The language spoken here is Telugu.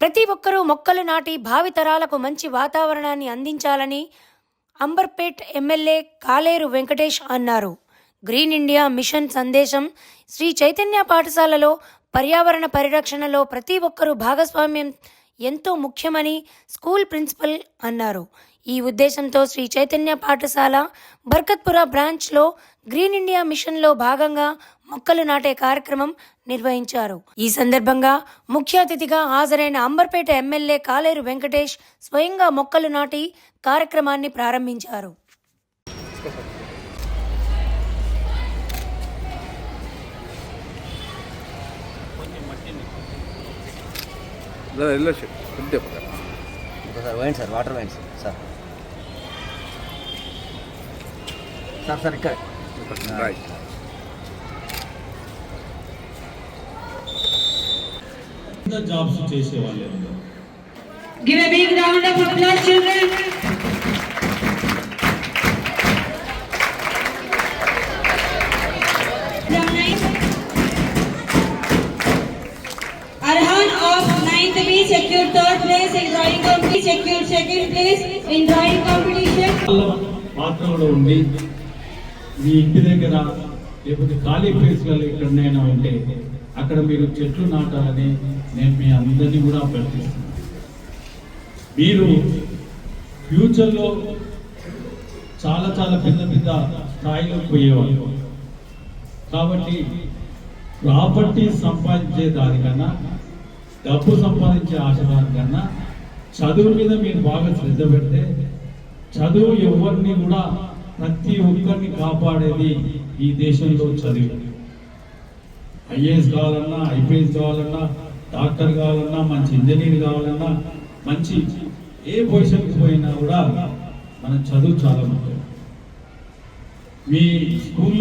ప్రతి ఒక్కరూ మొక్కలు నాటి భావితరాలకు మంచి వాతావరణాన్ని అందించాలని అంబర్పేట్ ఎమ్మెల్యే కాలేరు వెంకటేష్ అన్నారు. గ్రీన్ ఇండియా మిషన్ సందేశం శ్రీ చైతన్య పాఠశాలలో పర్యావరణ పరిరక్షణలో ప్రతి ఒక్కరూ భాగస్వామ్యం ఎంతో ముఖ్యమని స్కూల్ ప్రిన్సిపల్ అన్నారు. ఈ ఉద్దేశంతో శ్రీ చైతన్య పాఠశాల బర్కత్పుర బ్రాంచ్లో గ్రీన్ ఇండియా మిషన్లో భాగంగా మొక్కలు నాటే కార్యక్రమం నిర్వహించారు. ఈ సందర్భంగా ముఖ్య అతిథిగా హాజరైన అంబర్పేట ఎమ్మెల్యే కాలేరు వెంకటేష్ స్వయంగా మొక్కలు నాటి కార్యక్రమాన్ని ప్రారంభించారు. వెళ్ళొచ్చు. కొద్దిగా పక్కన. ఇంకోసారి పోయండి సార్ వాటర్ పోయండి సార్. సార్. సార్ సార్ ఇక్కడ. జాబ్స్ చేసేవాళ్ళు Give a big round of applause, children. From ninth, Arhan of ninth B secured. Third place in drawing competition, secured. Second place in drawing competition. మాత్రంలో ఉండి మీ ఇంటి దగ్గర లేకపోతే ఖాళీ ప్లేస్లలో ఎక్కడైనా ఉంటే అక్కడ మీరు చెట్లు నాటాలని నేను మీ అందరినీ కూడా అభ్యర్థిస్తున్నాను. మీరు ఫ్యూచర్లో చాలా చాలా పెద్ద పెద్ద స్థాయిలో పోయేవాళ్ళు. కాబట్టి ప్రాపర్టీ సంపాదించే దానికన్నా డబ్బు సంపాదించే ఆశ దానికన్నా చదువు మీద మీరు బాగా శ్రద్ధ పెడితే చదువు ఎవరిని కూడా ప్రతి ఒక్కరిని కాపాడేది ఈ దేశంలో చదువు. ఐఏఎస్ కావాలన్నా ఐపీఎస్ కావాలన్నా డాక్టర్ కావాలన్నా మంచి ఇంజనీర్ కావాలన్నా మంచి ఏ పొజిషన్కి పోయినా కూడా మన చదువు చాలా ముఖ్యం. మీ స్కూల్లో